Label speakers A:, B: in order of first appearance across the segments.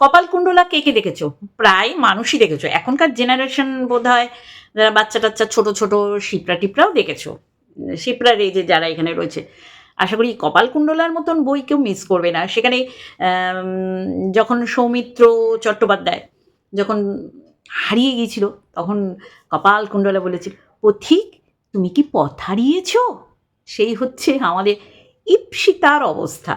A: কপালকুণ্ডলা কে কে দেখেছ? প্রায় মানুষই দেখেছ। এখনকার জেনারেশন বোধ হয়, যারা বাচ্চা টাচ্চা, ছোট ছোট, শিপরা টিপরাও দেখেছ। শিপরার এই যে যারা এখানে রয়েছে। আশা করি কপালকুণ্ডলার মতন বই কেউ মিস করবে না। সেখানে যখন সৌমিত্র চট্টোপাধ্যায় যখন হারিয়ে গিয়েছিল, তখন কপালকুণ্ডলা বলেছিল, পথিক, তুমি কি পথ হারিয়েছ? সেই হচ্ছে আমাদের ইপসিতার অবস্থা।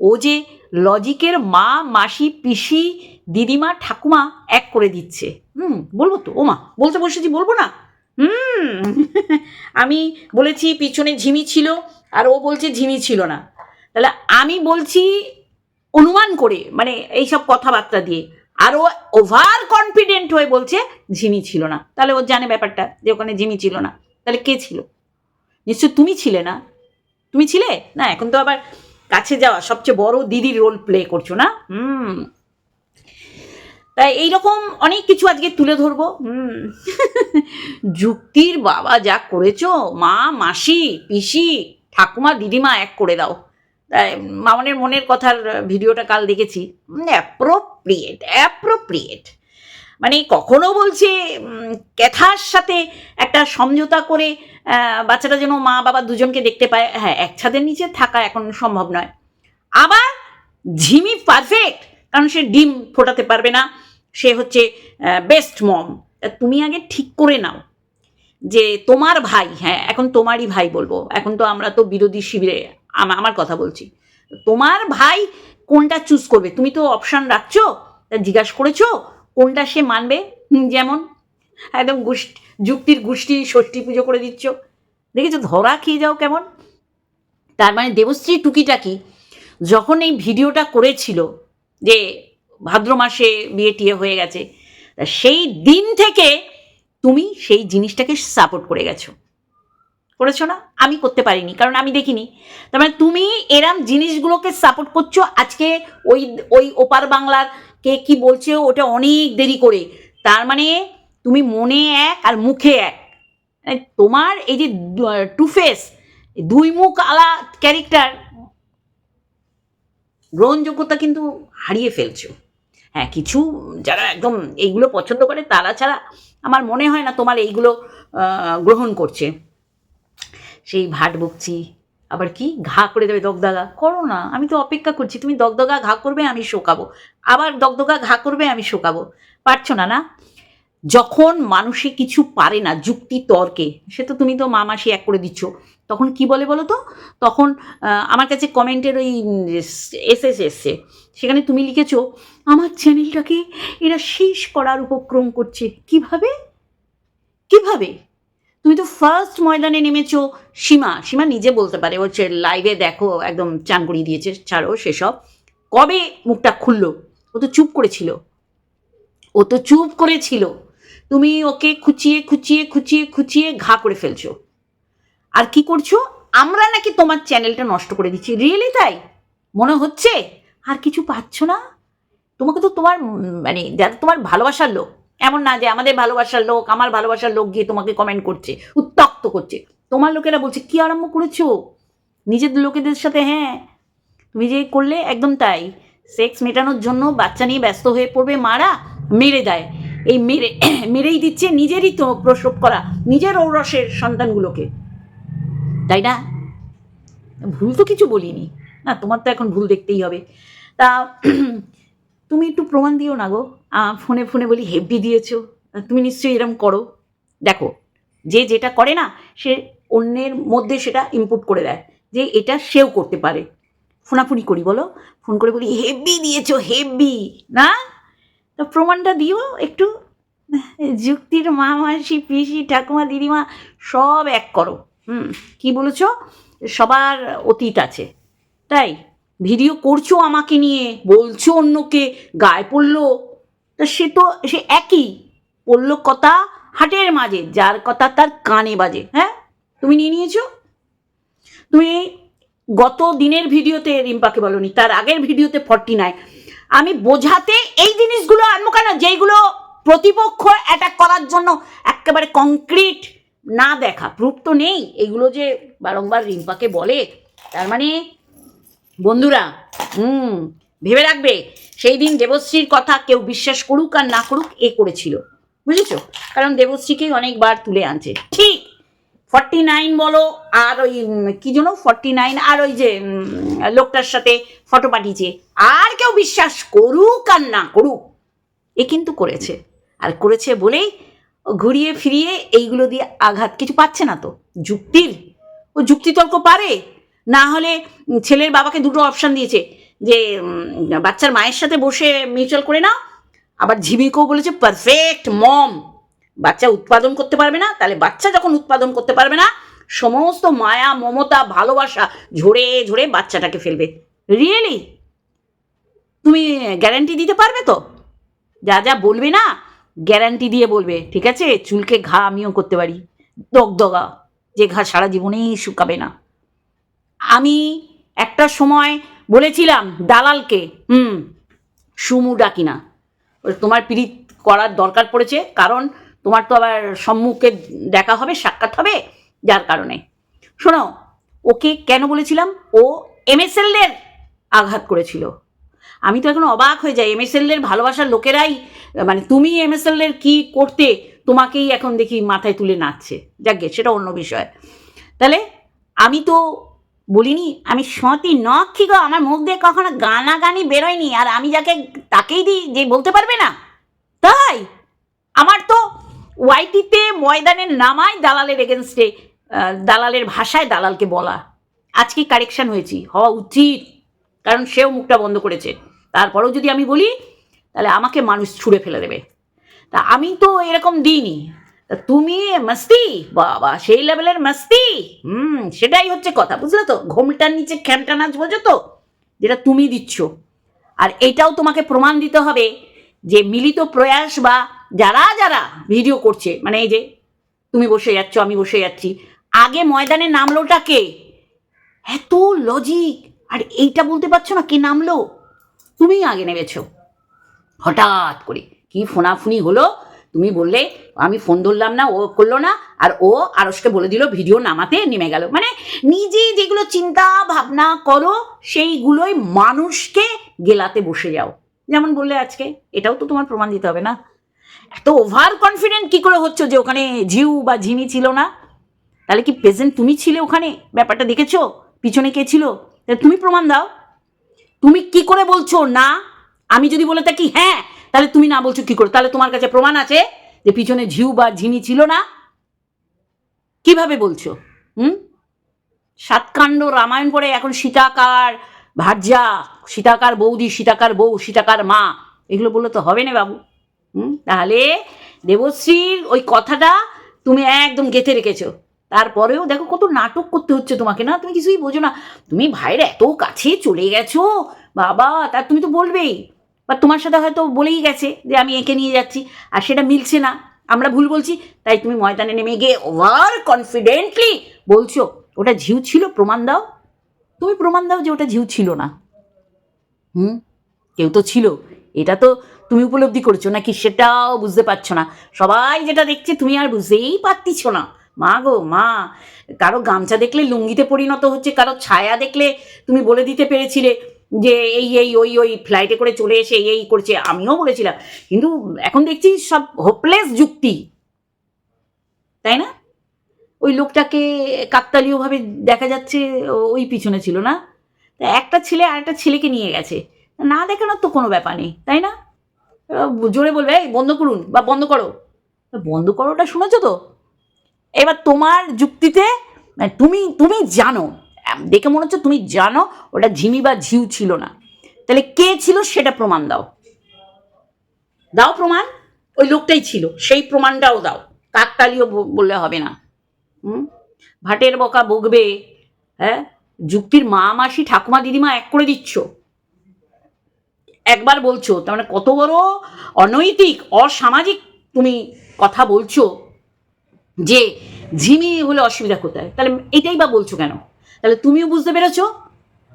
A: ও যে লজিকের মা, মাসি, পিসি, দিদিমা, ঠাকুমা এক করে দিচ্ছে। হুম, বলব তো? ও মা বলতে বসেছি, বলব না? হুম, আমি বলেছি পিছনে ঝিমি ছিল, আর ও বলছে ঝিমি ছিল না। তাহলে আমি বলছি অনুমান করে মানে এইসব কথাবার্তা দিয়ে। আর ও ওভার কনফিডেন্ট হয়ে বলছে ঝিমি ছিল না। তাহলে ও জানে ব্যাপারটা, যে ওখানে ঝিমি ছিল না। তাহলে কে ছিল? নিশ্চয় তুমি ছিলে না? তুমি ছিলে? না, এখন তো আবার কাছে যাওয়া, সবচেয়ে বড় দিদির রোল প্লে করছ না? হুম। তাই এইরকম অনেক কিছু আজকে তুলে ধরবো। হুম। যুক্তির বাবা যা করেছ, মা, মাসি, পিসি, ঠাকুমা, দিদিমা এক করে দাও। তাই মামনের মনের কথার ভিডিওটা কাল দেখেছি। অ্যাপ্রোপ্রিয়েট অ্যাপ্রোপ্রিয়েট মানে কখনো বলছে ক্যাথার সাথে একটা সমঝোতা করে বাচ্চাটা যেন মা বাবা দুজনকে দেখতে পায়। হ্যাঁ এক ছাদের নিচে থাকা এখন সম্ভব নয়। আবার ঝিমি পারফেক্ট কারণ সে ডিম ফোটাতে পারবে না। সে হচ্ছে বেস্ট মম তুমি আগে ঠিক করে নাও যে তোমার ভাই হ্যাঁ এখন তোমারই ভাই বলব। এখন তো আমরা তো বিরোধী শিবিরে আমার কথা বলছি। তোমার ভাই কোনটা চুজ করবে? তুমি তো অপশান রাখছো জিজ্ঞাসা করেছ? কোনটা সে মানবে? যেমন একদম গোষ্ঠী যুক্তির গোষ্ঠী, ষষ্ঠী পুজো করে দিচ্ছ। দেখেছ, ধরা খেয়ে যাও কেমন? তার মানে দেবশ্রী টুকিটাকি যখন এই ভিডিওটা করেছিল যে ভাদ্র মাসে বিয়ে টিয়ে হয়ে গেছে সেই দিন থেকে তুমি সেই জিনিসটাকে সাপোর্ট করে গেছো। করেছ না? আমি করতে পারিনি, কারণ আমি দেখিনি। তার মানে তুমি এরম জিনিসগুলোকে সাপোর্ট করছ আজকে ওই ওই ওপার বাংলার কে কি বলছে ওটা অনেক দেরি করে। তার মানে তুমি মনে এক আর মুখে এক। মানে তোমার এই যে টু ফেস দুই মুখ আলা ক্যারেক্টার গ্রহণযোগ্যতা কিন্তু হারিয়ে ফেলছো। হ্যাঁ কিছু যারা একদম এইগুলো পছন্দ করে, তারা ছাড়া আমার মনে হয় না তোমার এইগুলো গ্রহণ করছে। সেই ভাট বকছি আবার কি? ঘা করে দেবে দগদগা। করো না, আমি তো অপেক্ষা করছি, তুমি দগদগা ঘা করবে, আমি শোকাবো। আবার দগদগা ঘা করবে, আমি শোকাবো। পারছ না না? যখন মানুষে কিছু পারে না, যুক্তি তর্কে, সে তো তুমি তো মা মাসি এক করে দিচ্ছ, তখন কি বলে বলো তো? তখন আমার কাছে কমেন্টের ওই এসএস এসছে। সেখানে তুমি লিখেছো, আমার চ্যানেলটাকে এরা শেষ করার উপক্রম করছে। কীভাবে? কীভাবে? তুমি তো ফার্স্ট ময়দানে নেমেছো। সীমা সীমা নিজে বলতে পারে হচ্ছে লাইভে দেখো, একদম চান করিয়ে দিয়েছে, ছাড়ো সেসব। কবে মুখটা খুললো? ও তো চুপ করেছিল। ও তো চুপ করেছিল। তুমি ওকে খুচিয়ে খুচিয়ে খুচিয়ে খুচিয়ে ঘা করে ফেলছো। আর কি করছ? আমরা নাকি তোমার চ্যানেলটা নষ্ট করে দিচ্ছি। রিয়েলি তাই? মনে হচ্ছে? আর কিছু পাচ্ছ না? তোমাকে তো তোমার মানে যারা তোমার ভালোবাসার লোক এমন না যে আমাদের ভালোবাসার লোক, আমার ভালোবাসার লোক গিয়ে তোমাকে কমেন্ট করছে, উত্তক্ত করছে। তোমার লোকেরা বলছে, কি আরম্ভ করেছ? নিজের লোকেদের সাথে হ্যাঁ তুমি যে করলে একদম তাই। সেক্স মেটানোর জন্য বাচ্চা নিয়ে ব্যস্ত হয়ে পড়বে, মারা মেরে দেয়। এই মেরে, মেরেই দিচ্ছে নিজেরই তো প্রসব করা, নিজের ঔরসের সন্তানগুলোকে। তাই না? ভুল তো কিছু বলিনি। না, তোমার তো এখন ভুল দেখতেই হবে। তা তুমি একটু প্রমাণ দিও না গো। ফোনে ফোনে বলি হেভি দিয়েছ। তুমি নিশ্চয়ই এরম করো। দেখো, যে যেটা করে না, সে অন্যের মধ্যে সেটা ইনপুট করে দেয়। যে এটা সেও করতে পারে। ফোনাফুনি করি বলো। ফোন করে বলি হেভি দিয়েছ হেভি না? তো প্রমাণটা দিও একটু। যুক্তির মা মাসি পিসি, ঠাকুমা, দিদিমা সব এক করো। হুম, কি বলেছ? সবার অতীত আছে। তাই? ভিডিও করছ আমাকে নিয়ে, বলছো অন্যকে, গায়ে পড়ল। তা সে তো, সে একই, পড়ল কথা হাটের মাঝে, যার কথা তার কানে বাজে হ্যাঁ? তুমি নিয়ে নিয়েছো? তুমি গত দিনের ভিডিওতে রিম্পাকে বলনি, তার আগের ভিডিওতে ফর্টি নাই আমি বোঝাতে এই জিনিসগুলো আনব কেন? যেইগুলো প্রতিপক্ষ অ্যাটাক করার জন্য একেবারে কংক্রিট না দেখা প্রুফ তো নেই। এগুলো যে বারংবার রিম্পাকে বলে, তার মানে বন্ধুরা, হুম, ভেবে রাখবে, সেই দিন দেবশ্রীর কথা কেউ বিশ্বাস করুক আর না করুক, এ করেছিল। বুঝেছ? কারণ দেবশ্রীকেই অনেকবার তুলে আনছে। ঠিক ফর্টি নাইন বলো, আর ওই কি যেন ফর্টি নাইন আর ওই যে লোকটার সাথে ফটো পাঠিয়েছে। আর কেউ বিশ্বাস করুক আর না করুক, এ কিন্তু করেছে। আর করেছে বলেই ঘুরিয়ে ফিরিয়ে এইগুলো দিয়ে আঘাত, কিছু পাচ্ছে না তো। যুক্তির, ও যুক্তিতর্ক পারে না হলে ছেলের বাবাকে দুটো অপশান দিয়েছে, যে বাচ্চার মায়ের সাথে বসে মিউচুয়াল করে নাও, আবার ঝিমিকেও বলেছে পারফেক্ট মম বাচ্চা উৎপাদন করতে পারবে না, তাহলে বাচ্চা যখন উৎপাদন করতে পারবে না, সমস্ত মায়া, মমতা, ভালোবাসা ঝরে ঝরে বাচ্চাটাকে ফেলবে। রিয়েলি তুমি গ্যারান্টি দিতে পারবে তো? যা যা বলবে না গ্যারান্টি দিয়ে বলবে, ঠিক আছে, চুলকে ঘা আমিও করতে পারি। দগদগা, যে ঘা সারা জীবনেই শুকাবে না। আমি একটা সময় বলেছিলাম দালালকে, হুম, সুমু ডাকি না। তোমার পিরিত করার দরকার পড়েছে, কারণ তোমার তো আবার সম্মুখে দেখা হবে, সাক্ষাৎ হবে, যার কারণে। শোনো, ওকে কেন বলেছিলাম? ও এমএসএলের আঘাত করেছিল। আমি তো এখন অবাক হয়ে যাই এমএসএলের ভালোবাসার লোকেরাই মানে তুমি এমএসএলের কি করতে তোমাকেই এখন দেখি মাথায় তুলে নাচছে। যাক গে, সেটা অন্য বিষয়। তাহলে আমি তো বলিনি, আমি সতী নক্ষী গো? আমার মুখ দিয়ে কখনো গানাগানি বেরোয়নি আর আমি যাকে, তাকেই দিই যে বলতে পারবে না? তাই? আমার তো ওয়াইটিতে ময়দানের নামায় দালালের এগেনস্টে দালালের ভাষায় দালালকে বলা। আজকে কারেকশান হয়েছি, হওয়া উচিত। কারণ সেও মুখটা বন্ধ করেছে। তারপরেও যদি আমি বলি, তাহলে আমাকে মানুষ ছুঁড়ে ফেলে দেবে। তা আমি তো এরকম দিইনি। তা তুমি মস্তি? বাবা, সেই লেভেলের মস্তি। হুম, সেটাই হচ্ছে কথা, বুঝলে তো? ঘোমটার নিচে খ্যামটা নাচ বোঝো তো, যেটা তুমি দিচ্ছ। আর এটাও তোমাকে প্রমাণ দিতে হবে যে মিলিত প্রয়াস বা যারা যারা ভিডিও করছে মানে এই যে তুমি বসে যাচ্ছ, আমি বসে যাচ্ছি, আগে ময়দানে নামলোটা কে? এত লজিক আর এইটা বলতে পারছ না কে নামলো? তুমিই আগে নেমেছো। হঠাৎ করে কি ফোনাফুনি হলো? তুমি বললে, আমি ফোন ধরলাম না, ও করল না, আর ও আরসকে বলে দিল ভিডিও নামাতে নেমে গেল। মানে নিজে যেগুলো চিন্তা ভাবনা করো, সেইগুলোই মানুষকে গেলাতে বসে যাও। যেমন বললে আজকে, এটাও তো তোমার প্রমাণ দিতে হবে না। এত ওভার কনফিডেন্ট কি করে হচ্ছে যে ওখানে ঝিউ বা ঝিমি ছিল না? তাহলে কি প্রেজেন্ট তুমি ছিলে ওখানে? ব্যাপারটা দেখেছ? পিছনে কে ছিল? তুমি প্রমাণ দাও। তুমি কি করে বলছো না? আমি যদি বলে থাকি হ্যাঁ তাহলে তুমি না বলছো কি করে? তাহলে তোমার কাছে প্রমাণ আছে যে পিছনে ঝিউ বা ঝিনি ছিল না? কীভাবে বলছো? হুম? সাতকাণ্ড রামায়ণ পড়ে এখন সীতাকার ভার্যা, সীতাকার বৌদি, সীতাকার বউ, সীতাকার মা, এগুলো বললে তো হবে না বাবু। হুম? তাহলে দেবশ্রীর ওই কথাটা তুমি একদম গেঁথে রেখেছো। তারপরেও দেখো কত নাটক করতে হচ্ছে তোমাকে না? তুমি কিছুই বোঝো না। তুমি ভাইয়ের এত কাছে চলে গেছো? বাবা, তা তুমি তো বলবেই। বা তোমার সাথে হয়তো বলেই গেছে যে আমি এঁকে নিয়ে যাচ্ছি, আর সেটা মিলছে না। আমরা ভুল বলছি, তাই তুমি ময়দানে নেমে গিয়ে ওভার কনফিডেন্টলি বলছো, ওটা ঝিউ ছিল, প্রমাণ দাও। তুমি প্রমাণ দাও যে ওটা ঝিউ ছিল না। হুম? কেউ তো ছিল। এটা তো তুমি উপলব্ধি করছ, নাকি সেটাও বুঝতে পারছ না? সবাই যেটা দেখছে, তুমি আর বুঝতেই পারতিছ না। মা গো, মা। কারও গামছা দেখলে লুঙ্গিতে পরিণত হচ্ছে, কারও ছায়া দেখলে তুমি বলে দিতে পেরেছিলে। যে এই এই, ওই ওই ফ্লাইটে করে চলে এসে এই এই করছে, আমিও বলেছিলাম। কিন্তু এখন দেখছি সব হোপলেস যুক্তি। তাই না? ওই লোকটাকে কাকতালীয়ভাবে দেখা যাচ্ছে ওই পিছনে ছিল না? তা একটা ছেলে আর একটা ছেলেকে নিয়ে গেছে। না দেখানোর তো কোনো ব্যাপার নেই, তাই না? জোরে বলবে, এই, বন্ধ করুন বা বন্ধ করো। বন্ধ করোটা শুনেছো তো? এবার তোমার যুক্তিতে মানে তুমি তুমি জানো। দেখে মনে হচ্ছে তুমি জানো ওটা ঝিমি বা ঝিউ ছিল না। তাহলে কে ছিল সেটা প্রমাণ দাও। দাও প্রমাণ, ওই লোকটাই ছিল, সেই প্রমাণটাও দাও। কাকতালীয় ব- বললে হবে না। হুম? ভাটের বকা বকবে হ্যাঁ? যুক্তির মা মাসি ঠাকুমা দিদিমা এক করে দিচ্ছ। একবার বলছো, তার মানে কত বড় অনৈতিক, অসামাজিক তুমি কথা বলছো যে ঝিমি হলে অসুবিধা কোথায়? তাহলে এটাই বা বলছো কেন? তাহলে তুমিও বুঝতে পেরেছ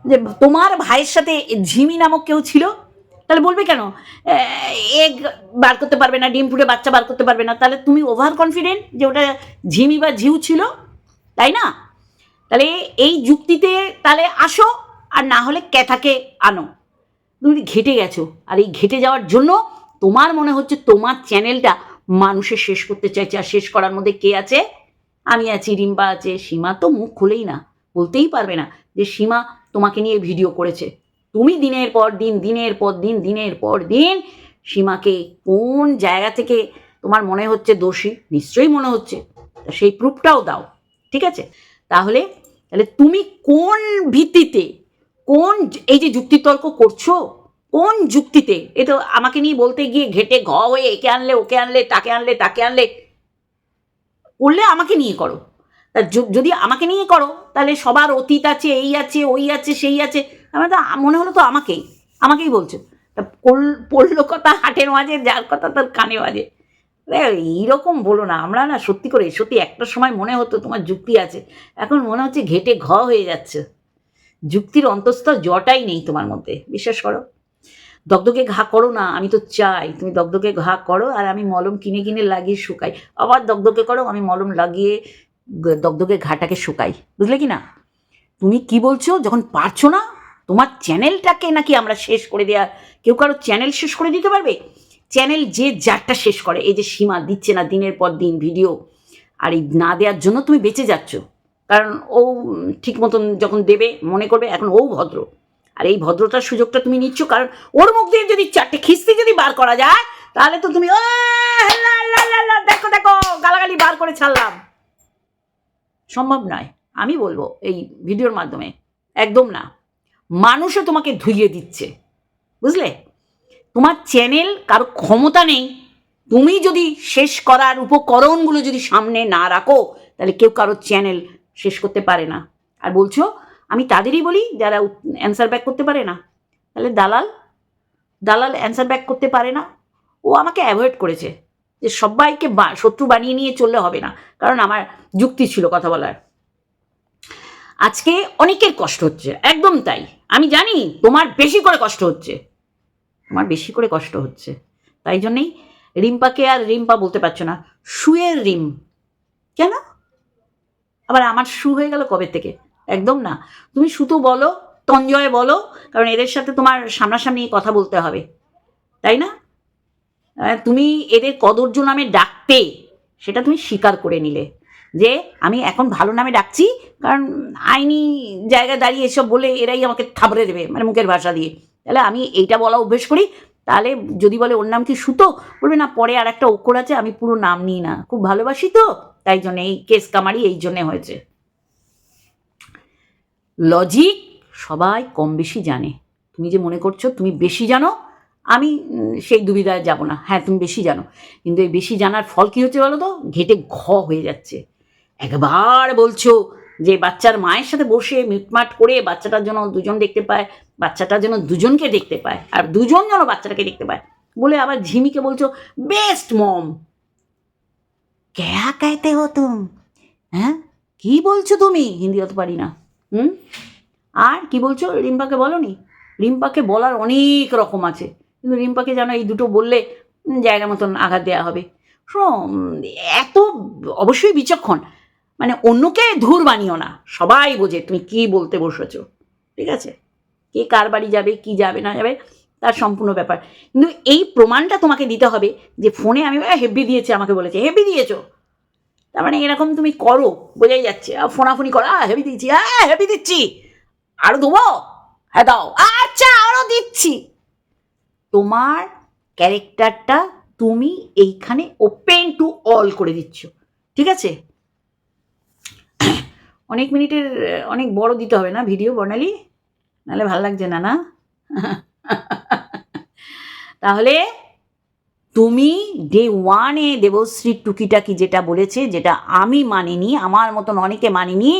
A: যে তোমার ভাইয়ের সাথে ঝিমি নামক কেউ ছিল? তাহলে বলবে কেন? এগ বার করতে পারবে না, ডিম ফুটে বাচ্চা বার করতে পারবে না। তাহলে তুমি ওভার কনফিডেন্ট যে ওটা ঝিমি বা ঝিউ ছিল? তাই না? তাহলে এই যুক্তিতে তাহলে আসো, আর না হলে ক্যাথাকে আনো। তুমি ঘেটে গেছো, আর এই ঘেটে যাওয়ার জন্য তোমার মনে হচ্ছে তোমার চ্যানেলটা মানুষের শেষ করতে চাইছে। আর শেষ করার মধ্যে কে আছে? আমি আছি, রিম্পা আছে, সীমা তো মুখ খুলেই না। বলতেই পারবে না যে সীমা তোমাকে নিয়ে ভিডিও করেছে। তুমি দিনের পর দিন, দিনের পর দিন, দিনের পর দিন সীমাকে কোন জায়গা থেকে তোমার মনে হচ্ছে দোষী? নিশ্চয়ই মনে হচ্ছে। সেই প্রুফটাও দাও, ঠিক আছে? তাহলে তাহলে তুমি কোন ভিত্তিতে, কোন এই যে যুক্তিতর্ক করছ, কোন যুক্তিতে, এ তো আমাকে নিয়ে বলতে গিয়ে ঘেটে ঘ হয়ে একে আনলে, ওকে আনলে, তাকে আনলে তাকে আনলে, করলে আমাকে নিয়ে করো। তা যদি আমাকে নিয়ে করো, তাহলে সবার অতীত আছে, এই আছে, ওই আছে, সেই আছে। আমার তো মনে হলো তো আমাকেই আমাকেই বলছো। তা পড়ল- কথা, হাটের মাঝে, যার কথা তার কানে বাজে। এইরকম বলো না, আমরা না সত্যি করে, সত্যি একটা সময় মনে হতো তোমার যুক্তি আছে। এখন মনে হচ্ছে ঘেটে ঘ হয়ে যাচ্ছে। যুক্তির অন্তস্থ জটাই নেই তোমার মধ্যে, বিশ্বাস করো। দগদগে ঘা করো না, আমি তো চাই, তুমি দগদগে ঘা করো, আর আমি মলম কিনে কিনে লাগিয়ে শুকাই। আবার দগদগে করো, আমি মলম লাগিয়ে দগদগে ঘাটাকে শুকাই বুঝলে কি না? তুমি কি বলছো? যখন পারছ না তোমার চ্যানেলটাকে নাকি আমরা শেষ করে দেওয়া কেউ কারও চ্যানেল শেষ করে দিতে পারবে? চ্যানেল যে যারটা শেষ করে এই যে সীমা দিচ্ছে না দিনের পর দিন ভিডিও আর এই না দেওয়ার জন্য তুমি বেঁচে যাচ্ছ। কারণ ও ঠিক মতন যখন দেবে মনে করবে এখন ও ভদ্র। আর এই ভদ্রতার সুযোগটা তুমি নিচ্ছ কারণ ওর মুখ দিয়ে যদি চারটে খিস্তি যদি বার করা যায় তাহলে তো তুমি "ও, হেলা, হেলা, হেলা, দেখো দেখো গালাগালি বার করে ছাড়লাম। সম্ভব নয়। আমি বলব এই ভিডিওর মাধ্যমে। একদম না। মানুষও তোমাকে ধুইয়ে দিচ্ছে। বুঝলে? তোমার চ্যানেল কারও ক্ষমতা নেই। তুমি যদি শেষ করার উপকরণগুলো যদি সামনে না রাখো, তাহলে কেউ কারও চ্যানেল শেষ করতে পারে না। আর বলছো, আমি তাদেরই বলি, যারা অ্যান্সার ব্যাক করতে পারে না। তাহলে দালাল দালাল অ্যান্সার ব্যাক করতে পারে না। ও আমাকে অ্যাভয়েড করেছে। যে সবাইকে শত্রু বানিয়ে নিয়ে চললে হবে না। কারণ আমার যুক্তি ছিল কথা বলার। আজকে অনেকের কষ্ট হচ্ছে, একদম তাই। আমি জানি তোমার বেশি করে কষ্ট হচ্ছে। তোমার বেশি করে কষ্ট হচ্ছে। তাই জন্যেই রিম্পাকে আর রিম্পা বলতে পারছ না শুয়ের রিম। কেন? আবার আমার শু হয়ে গেল কবে থেকে? একদম না। তুমি শুধু বলো, তঞ্জয় বলো, কারণ এদের সাথে তোমার সামনাসামনি কথা বলতে হবে। তাই না? তুমি এদের কদর্য নামে ডাকতে, সেটা তুমি স্বীকার করে নিলে। যে, আমি এখন ভালো নামে ডাকছি, কারণ আইনি জায়গায় দাঁড়িয়ে এসব বলে এরাই আমাকে থাবড়ে দেবে মানে মুখের ভাষা দিয়ে। তাহলে আমি এইটা বলা অভ্যেস করি, তাহলে যদি বলে ওর নাম কি সুতো, বলবে না, পরে আর একটা অক্ষর আছে, আমি পুরো নাম নিই না। খুব ভালোবাসি তো, তাই জন্য এই কেস কামারি এই জন্যে হয়েছে। লজিক সবাই কম বেশি জানে। তুমি যে মনে করছ, তুমি বেশি জানো আমি সেই দুবিধায় যাব না। হ্যাঁ তুমি বেশি জানো। কিন্তু এই বেশি জানার ফল কী হচ্ছে বলো তো ঘেটে ঘ হয়ে যাচ্ছে। একবার বলছো যে বাচ্চার মায়ের সাথে বসে মিটমাট করে বাচ্চাটার জন্য দুজন দেখতে পায়, বাচ্চাটার জন্য দুজনকে দেখতে পায়, আর দুজন যেন বাচ্চাটাকে দেখতে পায়। বলে আবার ঝিমিকে বলছো, বেস্ট মম! ক্যা কাইতে হো তুম? হ্যাঁ? কী বলছো তুমি? হিন্দি হতে পারি না। হুম? আর কি বলছো? রিম্পাকে বলো নি রিম্পাকে বলার অনেক রকম আছে। কিন্তু রিম্পাকে যেন এই দুটো বললে জায়গা মতন আঘাত দেওয়া হবে। শোনো, এত অবশ্যই বিচক্ষণ। মানে অন্যকে ধুর বানিও না। সবাই বোঝে তুমি কি বলতে বসেছ। ঠিক আছে? কে কার বাড়ি যাবে, কি যাবে, না যাবে, তার সম্পূর্ণ ব্যাপার। কিন্তু এই প্রমাণটা তোমাকে দিতে হবে যে ফোনে আমি হেভি দিয়েছে, আমাকে বলেছে হেভি দিয়েছ? তার মানে এরকম তুমি করো, বোঝাই যাচ্ছে। ফোনাফোনি করো আ হেভি দিচ্ছি হ্যাঁ হেভি দিচ্ছি। আরও দেবো হ্যাঁ দাও। আচ্ছা আরও দিচ্ছি। তোমার ক্যারেক্টারটা তুমি এইখানে ওপেন টু অল করে দিচ্ছ। ঠিক আছে? অনেক মিনিটের, অনেক বড় দিতে হবে না ভিডিও বর্ণালি? নাহলে ভালো লাগছে না না? তাহলে তুমি ডে ওয়ানে দেবশ্রীর টুকিটাকি যেটা বলেছে, যেটা আমি মানিনি, আমার মতন অনেকে মানিনি,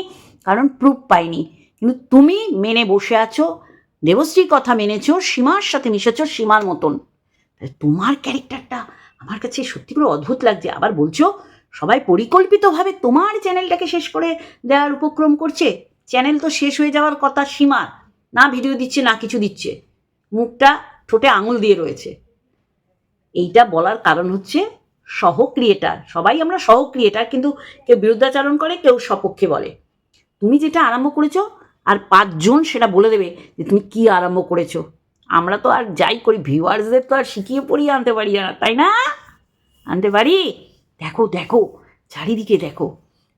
A: কারণ প্রুফ পাইনি। কিন্তু তুমি মেনে বসে আছো দেবশ্রীর কথা মেনেছো, সীমার সাথে মিশেছ, সীমার মতন। তোমার ক্যারেক্টারটা আমার কাছে সত্যি করে অদ্ভুত লাগছে। আবার বলছো, সবাই পরিকল্পিতভাবে তোমার চ্যানেলটাকে শেষ করে দেওয়ার উপক্রম করছে। চ্যানেল তো শেষ হয়ে যাওয়ার কথা সীমা না ভিডিও দিচ্ছে, না কিছু দিচ্ছে। মুখটা ঠোঁটে আঙুল দিয়ে রয়েছে। এইটা বলার কারণ হচ্ছে সহ ক্রিয়েটার সবাই আমরা সহ ক্রিয়েটার কিন্তু কেউ বিরুদ্ধাচারণ করে, কেউ সপক্ষে বলে। তুমি যেটা আরম্ভ করেছ আর পাঁচজন সেটা বলে দেবে যে তুমি কি আরম্ভ করেছ। আমরা তো আর যাই করি, ভিউয়ার্সদের তো আর শিখিয়ে পড়িয়ে আনতে পারি না, তাই না? আনতে পারি? দেখো দেখো, চারিদিকে দেখো।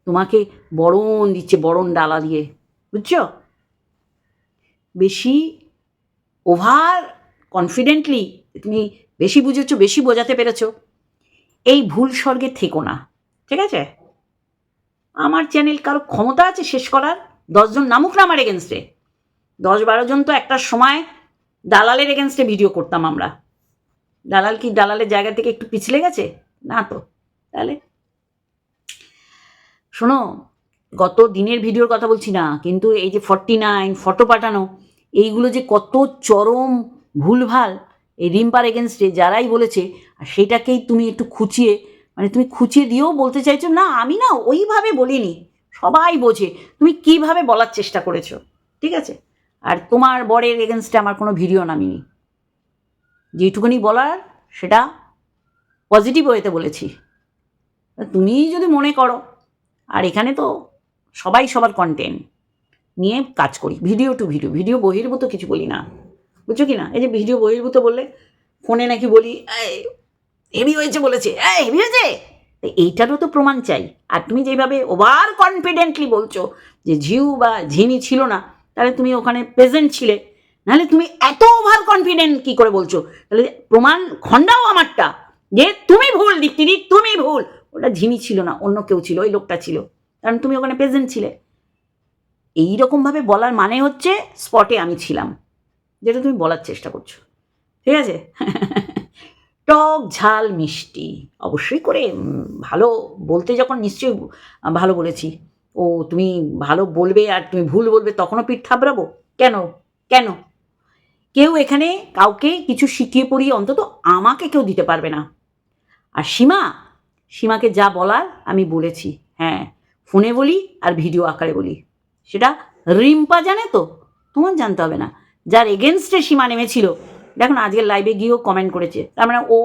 A: তোমাকে বরণ দিচ্ছে, বরণ ডালা দিয়ে, বুঝছ? বেশি ওভার কনফিডেন্টলি তুমি বেশি বুঝেছ, বেশি বোঝাতে পেরেছ। এই ভুল স্বর্গে থেকো না, ঠিক আছে? আমার চ্যানেল কারও ক্ষমতা আছে শেষ করার? দশজন নামুক না আমার এগেনস্টে দশ বারো জন তো একটা সময় দালালের এগেনস্টে ভিডিও করতাম আমরা। দালাল কি দালালের জায়গা থেকে একটু পিছলে গেছে? না তো। তাহলে শোনো, গত দিনের ভিডিওর কথা বলছি না, কিন্তু এই যে ফর্টি নাইন ফটো পাঠানো, এইগুলো যে কত চরম ভুলভাল এই রিম্পার এগেনস্টে যারাই বলেছে, আর সেটাকেই তুমি একটু খুঁচিয়ে মানে তুমি খুঁচিয়ে দিয়েও বলতে চাইছো, না, আমি না ওইভাবে বলিনি। সবাই বোঝে, তুমি কীভাবে বলার চেষ্টা করেছ, ঠিক আছে? আর তোমার বরের এগেনস্টে আমার কোনো ভিডিও নামিনি। যেটুকুনি বলার, সেটা পজিটিভ ওয়েতে বলেছি। তুমি যদি মনে করো, আর এখানে তো সবাই সবার কন্টেন্ট নিয়ে কাজ করি ভিডিও টু ভিডিও ভিডিও বহির্ভূত কিছু বলি না। বুঝছ কি না? এই যে ভিডিও বহির্ভূত বললে ফোনে নাকি বলি হেভি হয়েছে বলেছে হেভি হয়েছে? তো এইটারও তো প্রমাণ চাই। আর তুমি যেভাবে ওভার কনফিডেন্টলি বলছো যে ঝিউ বা ঝিনি ছিল না, তাহলে তুমি ওখানে প্রেজেন্ট ছিলে। নাহলে তুমি এত ওভার কনফিডেন্ট কি করে বলছো? তাহলে প্রমাণ খণ্ডাও আমারটা যে তুমি ভুল, দীপ্তিদি, তুমি ভুল। ওটা ঝিনি ছিল না, অন্য কেউ ছিল, ওই লোকটা ছিল। কারণ তুমি ওখানে প্রেজেন্ট ছিলে। এইরকমভাবে বলার মানে হচ্ছে স্পটে আমি ছিলাম। যেটা তুমি বলার চেষ্টা করছ। ঠিক আছে? টক ঝাল মিষ্টি। অবশ্যই করে ভালো বলতে যখন নিশ্চয়ই ভালো বলেছি। ও, তুমি ভালো বলবে আর তুমি ভুল বলবে তখনও পিঠ থাবড়াবো? কেন? কেন? কেউ এখানে কাউকে কিছু শিখিয়ে পড়িয়ে অন্তত আমাকে কেউ দিতে পারবে না। আর সীমা, সীমাকে যা বলার আমি বলেছি। হ্যাঁ ফোনে বলি আর ভিডিও আকারে বলি। সেটা রিম্পা জানে তো? তোমার জানতে হবে না। যার এগেনস্টে সীমা নেমেছিল দেখুন আজকের লাইভে গিয়েও কমেন্ট করেছে। তার মানে ও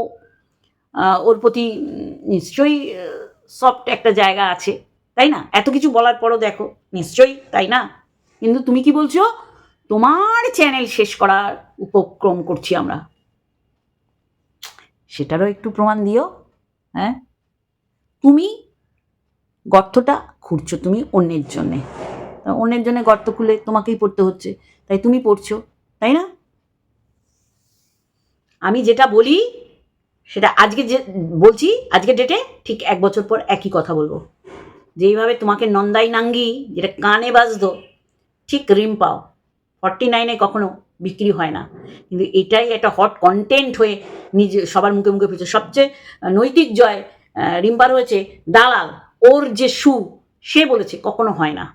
A: ওর প্রতি নিশ্চয়ই সফট একটা জায়গা আছে, তাই না? এত কিছু বলার পরও দেখো, নিশ্চয়ই তাই না? কিন্তু তুমি কি বলছো? তোমার চ্যানেল শেষ করার উপক্রম করছি আমরা। সেটারও একটু প্রমাণ দিও হ্যাঁ? তুমি গর্তটা খুঁড়ছো, তুমি অন্যের জন্যে। অন্যের জন্য গর্ত খুলে তোমাকেই পড়তে হচ্ছে। তাই তুমি পড়ছো, তাই না? আমি যেটা বলি, সেটা আজকে যে, বলছি আজকে ডেটে ঠিক এক বছর পর একই কথা বলব। যেইভাবে তোমাকে নন্দাই নাঙ্গি, যেটা কানে বাজতো, ঠিক রিম পাও। ফর্টি নাইনে কখনো বিক্রি হয় না। কিন্তু এটাই একটা হট কন্টেন্ট হয়ে নিজে, সবার মুখে মুখে ফিরছে। সবচেয়ে নৈতিক জয় রিম্পার হয়েছে দালাল, ওর যে সু, সে বলেছে কখনো হয় না।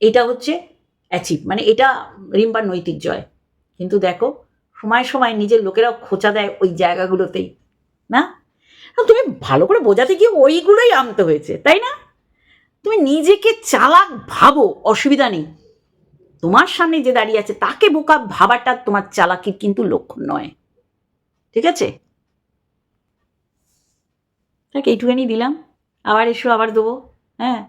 A: এটা হচ্ছে অ্যাচিভ মানে এটা রিম্পার নৈতিক জয়। কিন্তু দেখো সময় সময় নিজের লোকেরাও খোঁচা দেয় ওই জায়গাগুলোতেই, না? তুমি ভালো করে বোঝাতে গিয়ে ওইগুলোই আনতে হয়েছে, তাই না? তুমি নিজেকে চালাক ভাবো, অসুবিধা নেই। তোমার সামনে যে দাঁড়িয়ে আছে তাকে বোকা ভাবাটা তোমার চালাকির কিন্তু লক্ষণ নয়। ঠিক আছে? তাকে এইটুখানি দিলাম। আবার এসো, আবার দেবো হ্যাঁ?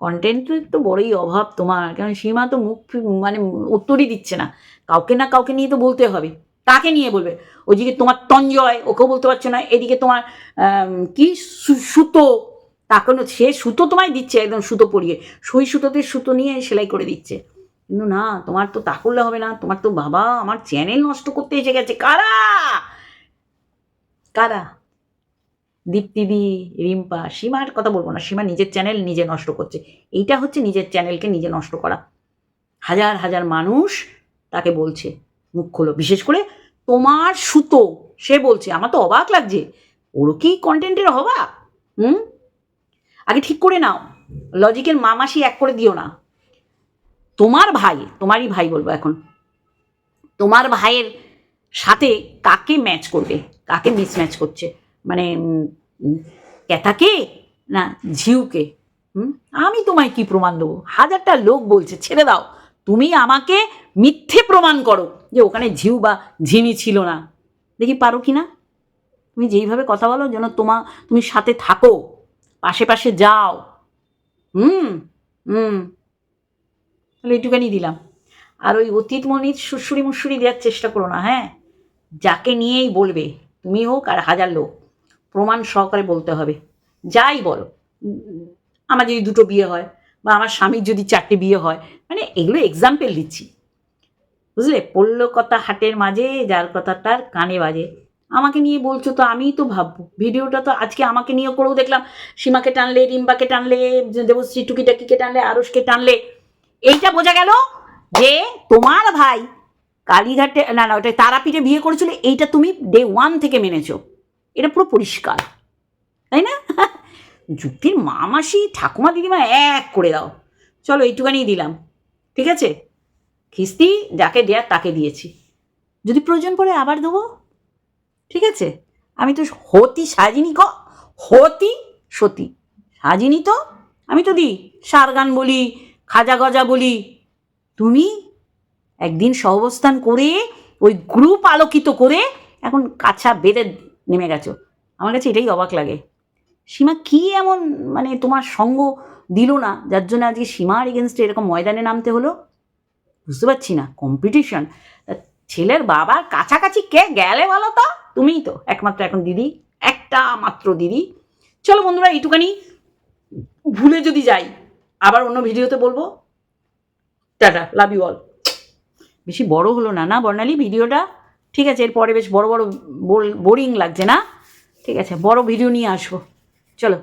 A: কন্টেন্টের তো বড়ই অভাব তোমার কারণ সীমা তো মুখ মানে উত্তরই দিচ্ছে না। কাউকে না কাউকে নিয়ে তো বলতে হবে। কাকে নিয়ে বলবে, ওইদিকে তোমার তঞ্জয় ওকেও বলতে পারছ না, এদিকে তোমার কি সুতো তাকানো সে সুতো তোমায় দিচ্ছে, একদম সুতো পরিয়ে, সুই সুতোতে সুতো নিয়ে সেলাই করে দিচ্ছে। কিন্তু না, তোমার তো তা করলে হবে না, তোমার তো বাবা, আমার চ্যানেল নষ্ট করতে এসে গেছে, কারা? কারা? দীপ্তিদি রিম্পা, সীমার কথা বলব না, সীমা নিজের চ্যানেল নিজে নষ্ট করছে, এইটা হচ্ছে নিজের চ্যানেলকে নিজে নষ্ট করা। হাজার হাজার মানুষ তাকে বলছে। মুখ খোলো। বিশেষ করে তোমার সুতো। সে বলছে, আমার তো অবাক লাগছে। ওরও কি কন্টেন্টের হবা হুম? আগে ঠিক করে নাও। লজিকের মামাসি এক করে দিও না। তোমার ভাই, তোমারই ভাই বলব এখন। তোমার ভাইয়ের সাথে কাকে ম্যাচ করবে? কাকে মিসম্যাচ করছে? মানে ক্যাথাকে না ঝিউকে? হুম? আমি তোমায় কি প্রমাণ দেবো? হাজারটা লোক বলছে, ছেড়ে দাও। তুমি আমাকে মিথ্যে প্রমাণ করো যে ওখানে ঝিউ বা ঝিমি ছিল না। দেখি পারো কি না? তুমি যেইভাবে কথা বলো যেন তোমা তুমি সাথে থাকো, পাশে পাশে যাও। হুম হুম। তাহলে এইটুখানি দিলাম। আর ওই অতীত মনিত সুসুরি মুসুরি দেওয়ার চেষ্টা করো না হ্যাঁ? যাকে নিয়েই বলবে, তুমি হোক আর হাজার লোক, প্রমাণ সহকারে বলতে হবে। যাই বলো। আমার যদি দুটো বিয়ে হয় বা আমার স্বামীর যদি চারটে বিয়ে হয় মানে এগুলো এক্সাম্পল দিচ্ছি। বুঝলে? পড়ল কথা হাটের মাঝে, যার কথা তার কানে বাজে। আমাকে নিয়ে বলছো তো, আমিই তো ভাববো। ভিডিওটা তো আজকে আমাকে নিয়ে করেও দেখলাম। সীমাকে টানলে, রিম্বাকে টানলে, দেবশ্রী টুকিটাকিকে টানলে আরসকে টানলে। এইটা বোঝা গেল যে তোমার ভাই কালীঘাটে, না না, ওটা তারাপীঠে বিয়ে করেছিল, এইটা তুমি ডে ওয়ান থেকে মেনেছো। এটা পুরো পরিষ্কার। তাই না? যুক্তির মামাসি ঠাকুমা দিদিমা এক করে দাও। চলো এইটুখানি দিলাম। ঠিক আছে? খিস্তি, যাকে দেয়ার তাকে দিয়েছি। যদি প্রয়োজন পড়ে আবার দেবো? ঠিক আছে? আমি তো হতি সাজিনি ক হতি সতী। সাজিনি তো? আমি তো দিই, সার গান বলি, খাজা গজা বলি। তুমি একদিন সহবস্থান করে, ওই গ্রুপ আলোকিত করে এখন কাছা বেঁধে নেমে গেছো। আমার কাছে এটাই অবাক লাগে। সীমা কি এমন মানে তোমার সঙ্গ দিল না, যার জন্য আজকে সীমার এগেনস্টে এরকম ময়দানে নামতে হলো? বুঝতে পারছি না কম্পিটিশন ছেলের বাবার কাছাকাছি কে গেলে বলো তো? তুমিই তো, একমাত্র এখন দিদি, একটা মাত্র দিদি। চলো বন্ধুরা, এইটুখানি। ভুলে যদি যাই, আবার অন্য ভিডিওতে বলব। টাটা লাভ ইউ অল বেশি বড় হলো না না বর্ণালী? ভিডিওটা, ঠিক আছে, এরপরে বেশ বড় বড় বোরিং লাগছে না? ঠিক আছে, বড় ভিডিও নিয়ে আসব। চলো।